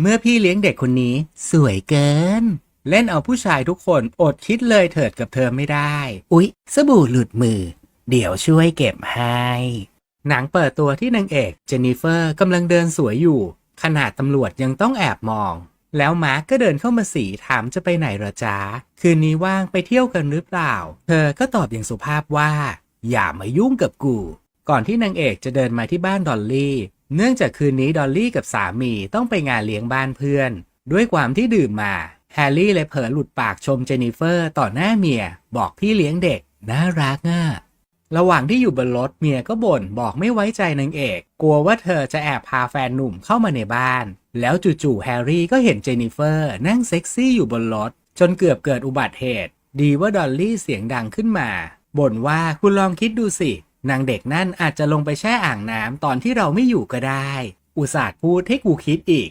เมื่อพี่เลี้ยงเด็กคนนี้ สวยเกิน เล่นเอาผู้ชายทุกคนอดคิดเลยเถิดกับเธอไม่ได้ อุ๊ย สบู่หลุดมือ เดี๋ยวช่วยเก็บให้ หนังเปิดตัวที่นางเอกเจนนิเฟอร์กำลังเดินสวยอยู่ ขนาดตำรวจยังต้องแอบมอง แล้วมาร์กก็เดินเข้ามาสีถามจะไปไหนเหรอจ๊ะ คืนนี้ว่างไปเที่ยวกันหรือเปล่า เธอก็ตอบอย่างสุภาพว่า อย่ามายุ่งกับกู ก่อนที่นางเอกจะเดินมาที่บ้านดอลลี่ เนื่องจากคืนนี้ดอลลี่กับสามีต้องไปงานเลี้ยงบ้านเพื่อน ด้วยความที่ดื่มมา แฮร์รี่เลยเผลอหลุดปากชมเจนนิเฟอร์ต่อหน้าเมีย บอกพี่เลี้ยงเด็ก น่ารักอะระหว่างที่อยู่บนรถเมียก็บ่นบอกไม่ไว้ใจนางเอก กลัวว่าเธอจะแอบพาแฟนหนุ่มเข้ามาในบ้าน แล้วจู่ๆแฮร์รี่ก็เห็นเจนนิเฟอร์นั่งเซ็กซี่อยู่บนรถ จนเกือบเกิดอุบัติเหตุ ดีว่าดอลลี่เสียงดังขึ้นมาบ่นว่าคุณลองคิดดูสิ นางเด็กนั่นอาจจะลงไปแช่อ่างน้ำตอนที่เราไม่อยู่ก็ได้ อุตส่าห์พูดให้กูคิดอีก